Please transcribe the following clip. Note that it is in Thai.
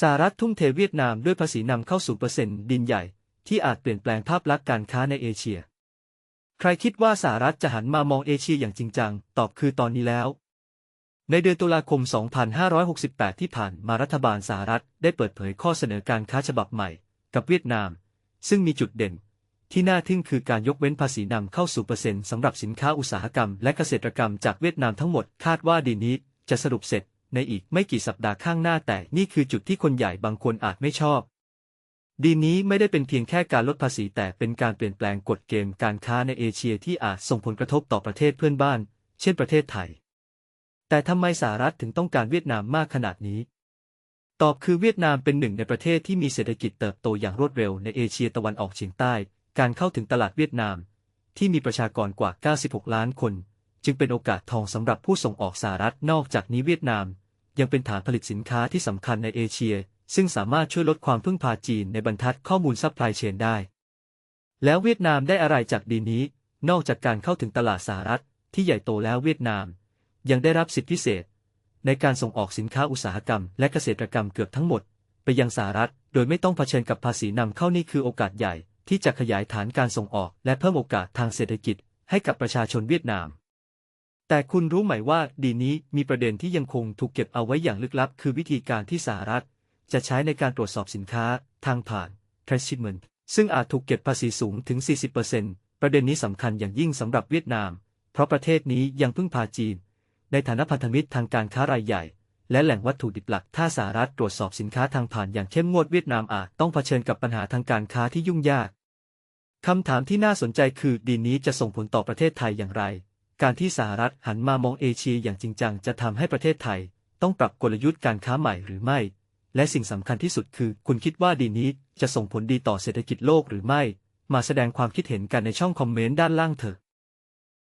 สหรัฐทุ่มเทเวียดนามด้วยภาษีนำเข้าสู่เปอร์เซ็นต์ดินใหญ่ ที่อาจเปลี่ยนแปลงภาพลักษณ์การค้าในเอเชีย ใครคิดว่าสหรัฐจะหันมามองเอเชียอย่างจริงจัง ตอบคือตอนนี้แล้ว ในเดือนตุลาคม 2568 ที่ผ่านมารัฐบาลสหรัฐได้เปิดเผยข้อเสนอการค้าฉบับใหม่ กับเวียดนาม ซึ่งมีจุดเด่น ที่น่าทึ่งคือการยกเว้นภาษีนำเข้าสู่เปอร์เซ็นต์สำหรับสินค้าอุตสาหกรรม และเกษตรกรรมจากเวียดนามทั้งหมดคาดว่าดีนี้จะสรุปเสร็จ ในอีกไม่กี่สัปดาห์ข้างหน้าแต่นี่คือจุดที่คนใหญ่บางคนอาจไม่ชอบ ดีนี้ไม่ได้เป็นเพียงแค่การลดภาษีแต่เป็นการเปลี่ยนแปลงกฎเกณฑ์การค้าในเอเชียที่อาจส่งผลกระทบต่อประเทศเพื่อนบ้าน เช่นประเทศไทย แต่ทำไมสหรัฐถึงต้องการเวียดนามมากขนาดนี้ ตอบคือเวียดนามเป็นหนึ่งในประเทศที่มีเศรษฐกิจเติบโตอย่างรวดเร็วในเอเชียตะวันออกเฉียงใต้ การเข้าถึงตลาดเวียดนาม ที่มีประชากรกว่า 96 ล้านคน จึงเป็นโอกาสทองสำหรับผู้ส่งออกสหรัฐนอกจากนี้เวียดนาม ยังเป็นฐานผลิตสินค้าที่สำคัญในเอเชีย ซึ่งสามารถช่วยลดความพึ่งพาจีนในบรรทัดข้อมูลซัพพลายเชนได้ แล้วเวียดนามได้อะไรจากดีนี้ นอกจากการเข้าถึงตลาดสหรัฐ ที่ใหญ่โตแล้วเวียดนาม ยังได้รับสิทธิพิเศษ ในการส่งออกสินค้าอุตสาหกรรม และเกษตรกรรมเกือบทั้งหมด ไปยังสหรัฐ โดยไม่ต้องเผชิญกับภาษีนำเข้านี่คือโอกาสใหญ่ที่จะขยายฐานการส่งออก และเพิ่มโอกาสทางเศรษฐกิจ ให้กับประชาชนเวียดนาม แต่คุณรู้ไหมว่าดีนี้มีประเด็นที่ยังคงถูกเก็บเอาไว้อย่างลึกลับ คือวิธีการที่สหรัฐ จะใช้ในการตรวจสอบสินค้า ทางผ่าน transshipment ซึ่งอาจถูกเก็บภาษีสูงถึง 40%ประเด็นนี้สำคัญอย่างยิ่งสำหรับเวียดนาม เพราะประเทศนี้ยังพึ่งพาจีน ในฐานะพันธมิตรทางการค้ารายใหญ่ และแหล่งวัตถุดิบหลัก ถ้าสหรัฐตรวจสอบสินค้าทางผ่านอย่างเข้มงวดเวียดนามอาจต้องเผชิญกับปัญหาทางการค้าที่ยุ่งยากคำถามที่น่าสนใจคือดีนี้จะส่งผลต่อประเทศไทยอย่างไร การที่สหรัฐหันมามองเอเชียอย่างจริงจังจะทำให้ประเทศไทย ต้องปรับกลยุทธ์การค้าใหม่หรือไม่ และสิ่งสำคัญที่สุดคือ คุณคิดว่าดีนี้จะส่งผลดีต่อเศรษฐกิจโลกหรือไม่ มาแสดงความคิดเห็นกันในช่องคอมเมนต์ด้านล่างเถอะ